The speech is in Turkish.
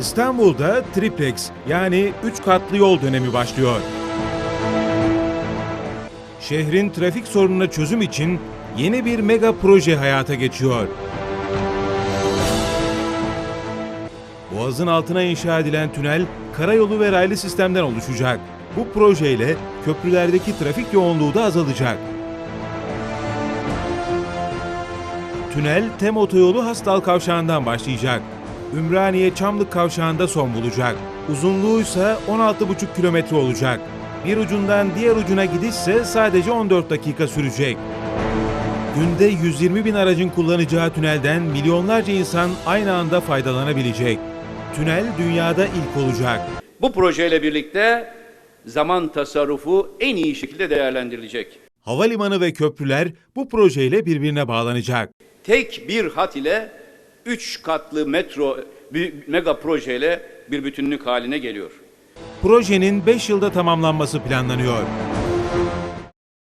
İstanbul'da triplex yani 3 katlı yol dönemi başlıyor. Şehrin trafik sorununa çözüm için yeni bir mega proje hayata geçiyor. Boğazın altına inşa edilen tünel karayolu ve raylı sistemden oluşacak. Bu projeyle köprülerdeki trafik yoğunluğu da azalacak. Tünel Tem Otoyolu Hastal Kavşağı'ndan başlayacak. Ümraniye Çamlık Kavşağı'nda son bulacak. Uzunluğu ise 16,5 kilometre olacak. Bir ucundan diğer ucuna gidişse sadece 14 dakika sürecek. Günde 120 bin aracın kullanacağı tünelden milyonlarca insan aynı anda faydalanabilecek. Tünel dünyada ilk olacak. Bu projeyle birlikte zaman tasarrufu en iyi şekilde değerlendirilecek. Havalimanı ve köprüler bu projeyle birbirine bağlanacak. Tek bir hat ile üç katlı metro bir mega projeyle bir bütünlük haline geliyor. Projenin 5 yılda tamamlanması planlanıyor.